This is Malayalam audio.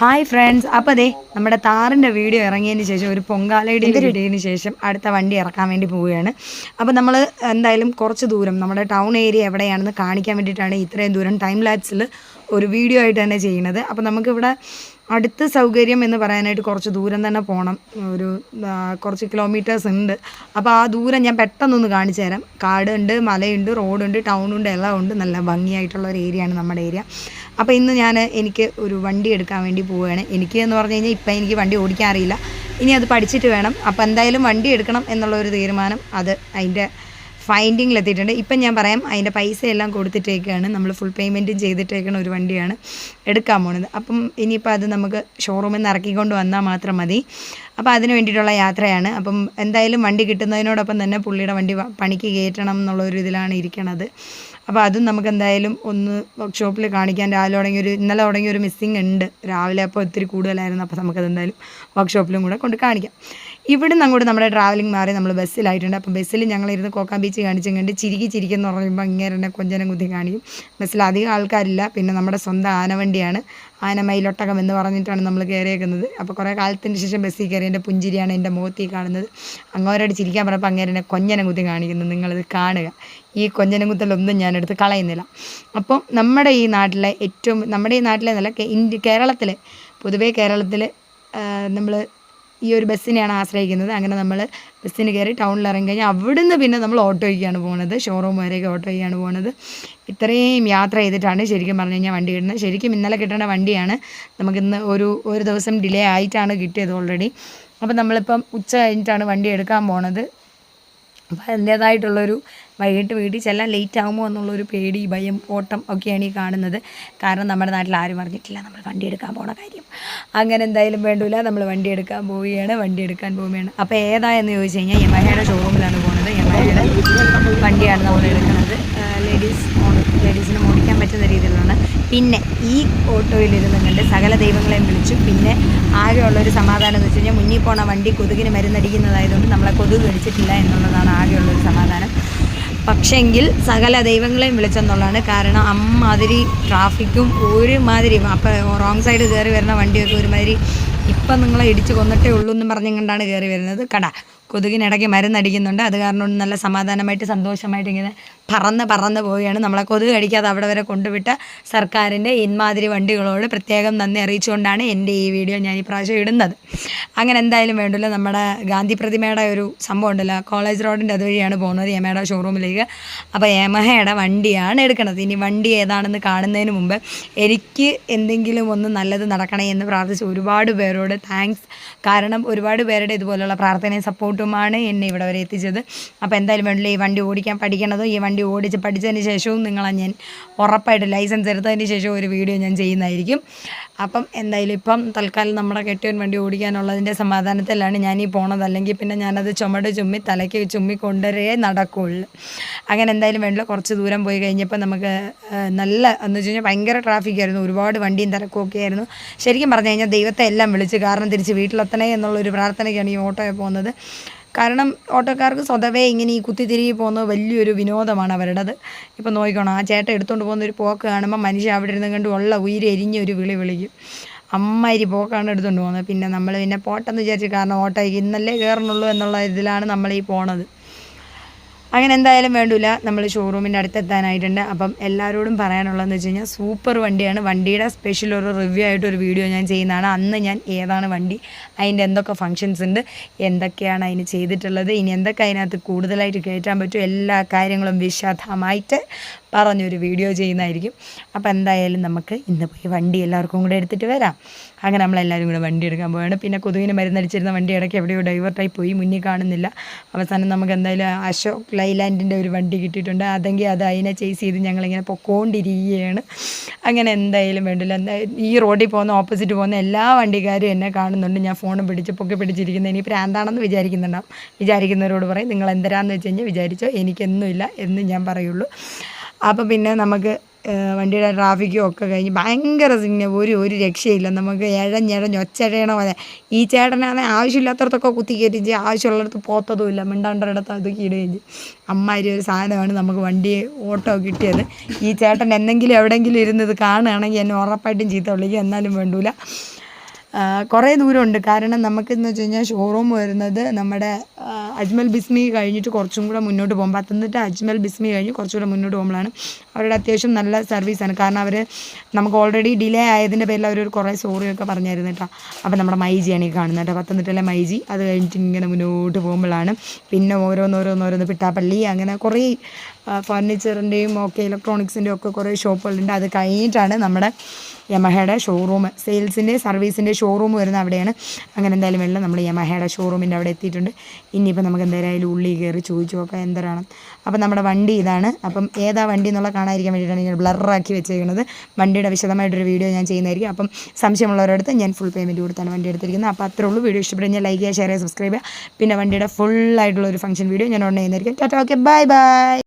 ഹായ് ഫ്രണ്ട്സ് അപ്പോൾ അതെ നമ്മുടെ താറിന്റെ വീഡിയോ ഇറങ്ങിയതിന് ശേഷം ഒരു പൊങ്കാലയുടെ വീഡിയോയിന് ശേഷം അടുത്ത വണ്ടി ഇറക്കാൻ വേണ്ടി പോവുകയാണ്. അപ്പോൾ നമ്മൾ എന്തായാലും കുറച്ച് ദൂരം നമ്മുടെ ടൗൺ ഏരിയ എവിടെയാണെന്ന് കാണിക്കാൻ വേണ്ടിയിട്ടാണ് ഇത്രയും ദൂരം ടൈം ലാപ്സിൽ ഒരു വീഡിയോ ആയിട്ട് തന്നെ ചെയ്യുന്നത്. അപ്പോൾ നമുക്കിവിടെ അടുത്ത സൗകര്യം എന്ന് പറയാനായിട്ട് കുറച്ച് ദൂരം തന്നെ പോകണം ഒരു കുറച്ച് കിലോമീറ്റേഴ്സ് ഉണ്ട്. അപ്പോൾ ആ ദൂരം ഞാൻ പെട്ടെന്നൊന്ന് കാണിച്ചു തരാം. കാടുണ്ട് മലയുണ്ട് റോഡുണ്ട് ടൗണുണ്ട് എല്ലാം ഉണ്ട്. നല്ല ഭംഗിയായിട്ടുള്ള ഒരു ഏരിയയാണ് നമ്മുടെ ഏരിയ അപ്പോൾ ഇന്ന് ഞാൻ എനിക്ക് ഒരു വണ്ടി എടുക്കാൻ വേണ്ടി പോവുകയാണ്. എനിക്ക് എന്ന് പറഞ്ഞു കഴിഞ്ഞാൽ ഇപ്പം എനിക്ക് വണ്ടി ഓടിക്കാൻ അറിയില്ല. ഇനി അത് പഠിച്ചിട്ട് വേണം. അപ്പോൾ എന്തായാലും വണ്ടി എടുക്കണം എന്നുള്ള ഒരു തീരുമാനം അത് അതിന്റെ ഫൈൻഡിങ്ങിൽ എത്തിയിട്ടുണ്ട്. ഇപ്പം ഞാൻ പറയാം അതിന്റെ പൈസ എല്ലാം കൊടുത്തിട്ടേക്കാണ് നമ്മൾ ഫുൾ പേയ്മെന്റും ചെയ്തിട്ടേക്കണ ഒരു വണ്ടിയാണ് എടുക്കാൻ പോണത്. അപ്പം ഇനിയിപ്പോൾ അത് നമുക്ക് ഷോറൂമിൽ നിന്ന് ഇറക്കിക്കൊണ്ട് വന്നാൽ മാത്രം മതി. അപ്പോൾ അതിന് വേണ്ടിയിട്ടുള്ള യാത്രയാണ്. അപ്പം എന്തായാലും വണ്ടി കിട്ടുന്നതിനോടൊപ്പം തന്നെ പുള്ളിയുടെ വണ്ടി പണിക്ക് കയറ്റണം എന്നുള്ള ഒരു ഇതിലാണ് ഇരിക്കണത്. അപ്പോൾ അതും നമുക്ക് എന്തായാലും ഒന്ന് വർക്ക്ഷോപ്പിൽ കാണിക്കാൻ രാവിലെ തുടങ്ങി ഒരു ഇന്നലെ തുടങ്ങി ഒരു മിസ്സിങ് ഉണ്ട്. രാവിലെ അപ്പോൾ ഒത്തിരി കൂടുതലായിരുന്നു. അപ്പോൾ നമുക്കത് എന്തായാലും വർക്ക്ഷോപ്പിലും കൂടെ കൊണ്ട് കാണിക്കാം. ഇവിടെ നിന്ന് അങ്ങോട്ട് നമ്മുടെ ട്രാവലിംഗ് മാറി നമ്മൾ ബസ്സിലായിട്ടുണ്ട് അപ്പോൾ ബസ്സിൽ ഞങ്ങളിരുന്ന് കോക്കാൻ ബീച്ച് കാണിച്ചും കണ്ട് ചിരിക്കി ചിരിക്കെന്ന് പറയുമ്പോൾ ഇങ്ങനെ തന്നെ കൊഞ്ചനം കുത്തി കാണിക്കും. ബസ്സിൽ അധികം ആൾക്കാരില്ല. പിന്നെ നമ്മുടെ സ്വന്തം ആനവണ്ടിയാണ്. ആന മയിലൊട്ടകം എന്ന് പറഞ്ഞിട്ടാണ് നമ്മൾ കയറിയേക്കുന്നത് അപ്പോൾ കുറേ കാലത്തിന് ശേഷം ബസ്സിൽ കയറി എന്റെ പുഞ്ചിരിയാണ് എന്റെ മുഖത്തിൽ കാണുന്നത്. അങ്ങോരോട് ചിരിക്കാൻ പറഞ്ഞപ്പോൾ അങ്ങനെ എന്നെ കൊഞ്ഞനം കുത്തി കാണിക്കുന്നു. നിങ്ങളിത് കാണുക. ഈ കൊഞ്ഞനം കുത്തലൊന്നും ഞാനെടുത്ത് കളയുന്നില്ല. അപ്പോൾ നമ്മുടെ ഈ നാട്ടിലെ ഏറ്റവും നമ്മുടെ ഈ നാട്ടിലെ നല്ല കേരളത്തിലെ പൊതുവേ കേരളത്തിൽ നമ്മൾ ഈ ഒരു ബസ്സിനെയാണ് ആശ്രയിക്കുന്നത്. അങ്ങനെ നമ്മൾ ബസ്സിന് കയറി ടൗണിൽ ഇറങ്ങി കഴിഞ്ഞാൽ അവിടുന്ന് പിന്നെ നമ്മൾ ഓട്ടോയ്ക്കാണ് പോകുന്നത് ഷോറൂം വരെയൊക്കെ ഓട്ടോയ്ക്കാണ് പോകുന്നത് ഇത്രയും യാത്ര ചെയ്തിട്ടാണ് ശരിക്കും പറഞ്ഞു കഴിഞ്ഞാൽ വണ്ടി കിട്ടുന്നത്. ശരിക്കും ഇന്നലെ കിട്ടേണ്ട വണ്ടിയാണ്. നമുക്കിന്ന് ഒരു ഒരു ദിവസം ഡിലേ ആയിട്ടാണ് കിട്ടിയത് ഓൾറെഡി അപ്പം നമ്മളിപ്പം ഉച്ച കഴിഞ്ഞിട്ടാണ് വണ്ടി എടുക്കാൻ പോണത്. അപ്പോൾ അതിന്റേതായിട്ടുള്ളൊരു വൈകിട്ട് വീട്ടിൽ ചെല്ലാൻ ലേറ്റ് ആകുമോ എന്നുള്ളൊരു പേടി ഭയം ഓട്ടം ഒക്കെയാണ് ഈ കാണുന്നത്. കാരണം നമ്മുടെ നാട്ടിൽ ആരും അറിഞ്ഞിട്ടില്ല നമ്മൾ വണ്ടി എടുക്കാൻ പോണ കാര്യം. അങ്ങനെ എന്തായാലും വേണ്ടില്ല നമ്മൾ വണ്ടി എടുക്കാൻ പോവുകയാണ് വണ്ടി എടുക്കാൻ പോവുകയാണ്. അപ്പോൾ ഏതായെന്ന് ചോദിച്ചു കഴിഞ്ഞാൽ യമഹയുടെ ഷോറൂമിലാണ് പോകുന്നത് യമഹയുടെ വണ്ടിയാണ് നമ്മൾ എടുക്കുന്നത്. ലേഡീസ് ലേഡീസിന് ഓടിക്കാൻ പറ്റുന്ന രീതിയിലാണ് പിന്നെ ഈ ഓട്ടോയിലിരുന്ന് കണ്ട് സകല ദൈവങ്ങളെയും വിളിച്ചു പിന്നെ ആകെയുള്ളൊരു സമാധാനം എന്ന് വെച്ച് കഴിഞ്ഞാൽ മുന്നിൽ പോണ വണ്ടി കൊതുകിന് മരുന്നടിക്കുന്നതായതുകൊണ്ട് നമ്മളെ കൊതുക് കടിച്ചിട്ടില്ല എന്നുള്ളതാണ് ആകെയുള്ളൊരു സമാധാനം. പക്ഷെങ്കിൽ സകല ദൈവങ്ങളെയും വിളിച്ചെന്നുള്ളതാണ് കാരണം അമ്മാതിരി ട്രാഫിക്കും ഒരുമാതിരി അപ്പോൾ റോങ് സൈഡ് കയറി വരുന്ന വണ്ടിയൊക്കെ ഒരുമാതിരി ഇപ്പം നിങ്ങളെ ഇടിച്ച് കൊന്നിട്ടേ ഉള്ളൂ എന്ന് പറഞ്ഞും കൊണ്ടാണ് കയറി വരുന്നത്. കട. കൊതുകിനിടയ്ക്ക് മരുന്നടിക്കുന്നുണ്ട്. അത് കാരണം നല്ല സമാധാനമായിട്ട് സന്തോഷമായിട്ട് ഇങ്ങനെ പറന്ന് പറന്ന് പോവുകയാണ്. നമ്മളെ കൊതുക് കടിക്കാതെ അവിടെ വരെ കൊണ്ടുവിട്ട സർക്കാരിന്റെ ഇന്മാതിരി വണ്ടികളോട് പ്രത്യേകം നന്ദി അറിയിച്ചുകൊണ്ടാണ് എന്റെ ഈ വീഡിയോ ഞാൻ ഈ പ്രാവശ്യം ഇടുന്നത്. അങ്ങനെ എന്തായാലും വേണ്ടല്ലോ. നമ്മുടെ ഗാന്ധി പ്രതിമയുടെ ഒരു സംഭവം ഉണ്ടല്ലോ. കോളേജ് റോഡിന്റെ അതുവഴിയാണ് പോകുന്നത് യമയുടെ ഷോറൂമിലേക്ക്. അപ്പോൾ യമഹയുടെ വണ്ടിയാണ് എടുക്കുന്നത്. ഇനി വണ്ടി ഏതാണെന്ന് കാണുന്നതിന് മുമ്പ് എനിക്ക് എന്തെങ്കിലും ഒന്ന് നല്ലത് നടക്കണേ എന്ന് പ്രാർത്ഥിച്ച് ഒരുപാട് പേരോട് താങ്ക്സ് കാരണം ഒരുപാട് പേരുടെ ഇതുപോലുള്ള പ്രാർത്ഥനയും സപ്പോർട്ടുമാണ് എന്നെ ഇവിടെ വരെ എത്തിച്ചത്. അപ്പോൾ എന്തായാലും വേണ്ടല്ലോ. ഈ വണ്ടി ഓടിക്കാൻ പഠിക്കണതും ഈ വണ്ടി ഓടിച്ച് പഠിച്ചതിന് ശേഷവും നിങ്ങളെ ഞാൻ ഉറപ്പായിട്ട് ലൈസൻസ് എടുത്തതിന് ശേഷവും ഒരു വീഡിയോ ഞാൻ ചെയ്യുന്നതായിരിക്കും. അപ്പം എന്തായാലും ഇപ്പം തൽക്കാലം നമ്മുടെ കെട്ടിയൻ വണ്ടി ഓടിക്കാനുള്ളതിന്റെ സമാധാനത്തിലാണ് ഞാൻ ഈ പോണത്. അല്ലെങ്കിൽ പിന്നെ ഞാനത് ചുമട് ചുമ്മി തലയ്ക്ക് ചുമ്മി കൊണ്ടുവരേ നടക്കുകയുള്ളു അങ്ങനെ എന്തായാലും വേണ്ട കുറച്ച് ദൂരം പോയി കഴിഞ്ഞപ്പോൾ നമുക്ക് നല്ല എന്ന് വെച്ച് കഴിഞ്ഞാൽ ഭയങ്കര ട്രാഫിക് ആയിരുന്നു. ഒരുപാട് വണ്ടിയും തിരക്കും ഒക്കെ ആയിരുന്നു. ശരിക്കും പറഞ്ഞു കഴിഞ്ഞാൽ ദൈവത്തെ എല്ലാം വിളിച്ച് കാരണം തിരിച്ച് വീട്ടിലെത്തണേ എന്നുള്ളൊരു പ്രാർത്ഥനയ്ക്കാണ് ഈ ഓട്ടോയിൽ പോകുന്നത്. കാരണം ഓട്ടോക്കാർക്ക് സ്വതവേ ഇങ്ങനെ ഈ കുത്തിത്തിരികി പോകുന്നത് വലിയൊരു വിനോദമാണ് അവരുടേത്. ഇപ്പം നോക്കിക്കോണം ആ ചേട്ടൻ എടുത്തുകൊണ്ട് പോകുന്ന ഒരു പോക്ക് കാണുമ്പോൾ മനുഷ്യൻ അവിടെ ഇരുന്ന് കണ്ട് ഉള്ള ഉയിര് എരിഞ്ഞ ഒരു വിളി വിളിക്കും. അമ്മാരി പോക്കാണ് എടുത്തുകൊണ്ട് പോകുന്നത്. പിന്നെ നമ്മൾ പിന്നെ പോട്ടെന്ന് വിചാരിച്ച് കാരണം ഓട്ടോയ്ക്ക് ഇന്നല്ലേ കയറണുള്ളൂ എന്നുള്ള ഇതിലാണ് നമ്മൾ ഈ പോണത്. അങ്ങനെ എന്തായാലും വേണ്ടില്ല നമ്മൾ ഷോറൂമിന്റെ അടുത്തെത്താനായിട്ടുണ്ട്. അപ്പം എല്ലാവരോടും പറയാനുള്ളതെന്ന് വെച്ച് കഴിഞ്ഞാൽ സൂപ്പർ വണ്ടിയാണ്. വണ്ടിയുടെ സ്പെഷ്യൽ ഒരു റിവ്യൂ ആയിട്ട് ഒരു വീഡിയോ ഞാൻ ചെയ്യുന്നതാണ്. അന്ന് ഞാൻ ഏതാണ് വണ്ടി അതിന്റെ എന്തൊക്കെ ഫങ്ഷൻസ് ഉണ്ട് എന്തൊക്കെയാണ് അതിന് ചെയ്തിട്ടുള്ളത് ഇനി എന്തൊക്കെ അതിനകത്ത് കൂടുതലായിട്ട് കയറ്റാൻ പറ്റും എല്ലാ കാര്യങ്ങളും വിശദമായിട്ട് പറഞ്ഞൊരു വീഡിയോ ചെയ്യുന്നതായിരിക്കും. അപ്പോൾ എന്തായാലും നമുക്ക് ഇന്ന് പോയി വണ്ടി എല്ലാവർക്കും കൂടെ എടുത്തിട്ട് വരാം. അങ്ങനെ നമ്മളെല്ലാവരും കൂടെ വണ്ടി എടുക്കാൻ പോവാണ്. പിന്നെ കൊതുകിന് മരുന്നടിച്ചിരുന്ന വണ്ടി ഇടയ്ക്ക് എവിടെയോ ഡൈവേർട്ടായി പോയി മുന്നിൽ കാണുന്നില്ല. അവസാനം നമുക്ക് എന്തായാലും അശോക് ലൈലാൻഡിന്റെ ഒരു വണ്ടി കിട്ടിയിട്ടുണ്ട്. അതെങ്കിൽ അത് അതിനെ ചേസ് ചെയ്ത് ഞങ്ങളിങ്ങനെ പൊക്കോണ്ടിരിക്കുകയാണ്. അങ്ങനെ എന്തായാലും വേണ്ടില്ല. ഈ റോഡിൽ പോകുന്ന ഓപ്പോസിറ്റ് പോകുന്ന എല്ലാ വണ്ടിക്കാരും എന്നെ കാണുന്നുണ്ട്. ഞാൻ ഫോണും പിടിച്ച് പൊക്കി പിടിച്ചിരിക്കുന്നത് ഇനി പ്രാന്താണെന്ന് വിചാരിക്കുന്നുണ്ടാവും. വിചാരിക്കുന്നവരോട് പറയും നിങ്ങൾ എന്തരാന്ന് വെച്ച് കഴിഞ്ഞാൽ വിചാരിച്ചോ എനിക്കൊന്നുമില്ല എന്ന് ഞാൻ പറയുള്ളൂ. അപ്പോൾ പിന്നെ നമുക്ക് വണ്ടിയുടെ ട്രാഫിക്കും ഒക്കെ കഴിഞ്ഞ് ഭയങ്കര സിഗ്നൽ ഒരു ഒരു രക്ഷയില്ല. നമുക്ക് ഇഴഞ്ഞിഴഞ്ഞ് ഒച്ചഴയണ പോലെ. ഈ ചേട്ടനാണെങ്കിൽ ആവശ്യമില്ലാത്തടത്തൊക്കെ കുത്തി കയറ്റും ചെയ്യും. ആവശ്യമുള്ളിടത്ത് പോത്തതുമില്ല അത് ഇടുകയും ചെയ്യും. അമ്മാതിരി ഒരു സാധനമാണ് നമുക്ക് വണ്ടി ഓട്ടോ കിട്ടിയത്. ഈ ചേട്ടൻ എന്തെങ്കിലും എവിടെയെങ്കിലും ഇരുന്ന് ഇത് കാണുകയാണെങ്കിൽ എന്നെ ഉറപ്പായിട്ടും ചീത്ത വിളിക്കും. എന്നാലും വേണ്ടൂല. കുറേ ദൂരമുണ്ട്. കാരണം നമുക്കെന്ന് വെച്ച് കഴിഞ്ഞാൽ ഷോറൂം വരുന്നത് നമ്മുടെ അജ്മൽ ബിസ്മി കഴിഞ്ഞിട്ട് കുറച്ചും കൂടെ മുന്നോട്ട് പോകും. പത്തനംതിട്ട അജ്മൽ ബിസ്മി കഴിഞ്ഞ് കുറച്ചുകൂടെ മുന്നോട്ട് പോകുമ്പോഴാണ് അവരുടെ അത്യാവശ്യം നല്ല സർവീസാണ് കാരണം അവർ നമുക്ക് ഓൾറെഡി ഡിലേ ആയതിന്റെ പേരിൽ അവർ കുറേ സോറിയൊക്കെ പറഞ്ഞായിരുന്നു കേട്ടോ. അപ്പോൾ നമ്മുടെ മൈജിയാണ് ഈ കാണുന്നത് കേട്ടോ. പത്തനംതിട്ടയിലെ മൈജി. അത് കഴിഞ്ഞിട്ട് ഇങ്ങനെ മുന്നോട്ട് പോകുമ്പോഴാണ് പിന്നെ ഓരോന്നോരോന്നോരോന്ന് പിട്ടാപ്പള്ളി അങ്ങനെ കുറേ ഫർണിച്ചറിന്റെയും ഒക്കെ ഇലക്ട്രോണിക്സിന്റെയും ഒക്കെ കുറേ ഷോപ്പുകളുണ്ട്. അത് കഴിഞ്ഞിട്ടാണ് നമ്മുടെ യമഹയുടെ ഷോറൂം സെയിൽസിന്റെ സർവീസിന്റെ ഷോറൂം വരുന്ന അവിടെയാണ്. അങ്ങനെ എന്തായാലും വെള്ളം നമ്മൾ യമഹയുടെ ഷോറൂമിന്റെ അവിടെ എത്തിയിട്ടുണ്ട്. ഇനിയിപ്പോൾ നമുക്ക് എന്തായാലും ഉള്ളിൽ കയറി ചോദിച്ചു നോക്കാം എന്തരാണ് അപ്പം നമ്മുടെ വണ്ടി ഇതാണ്. അപ്പം ഏതാ വണ്ടി എന്നുള്ള കാണാതിരിക്കാൻ വേണ്ടിയിട്ടാണ് ഞാൻ ബ്ലറാക്കി വെച്ചേക്കുന്നത്. വണ്ടിയുടെ വിശദമായിട്ടൊരു വീഡിയോ ഞാൻ ചെയ്യുന്നതായിരിക്കും. അപ്പം സംശയമുള്ളവരടുത്ത് ഞാൻ ഫുൾ പേയ്മെന്റ് കൊടുത്താണ് വണ്ടി എടുത്തിരിക്കുന്നത്. അപ്പോൾ അത്രേ ഉള്ളൂ. വീഡിയോ ഇഷ്ടപ്പെടുന്ന ഞാൻ ലൈക്ക് ചെയ്യുക ഷെയർ ചെയ്യുക സബ്സ്ക്രൈബ് ചെയ്യുക. പിന്നെ വണ്ടിയുടെ ഫുൾ ആയിട്ടുള്ള ഒരു ഫംഗ്ഷൻ വീഡിയോ ഞാൻ ഉടനെ ചെയ്യുന്നതായിരിക്കും. Tata okay bye bye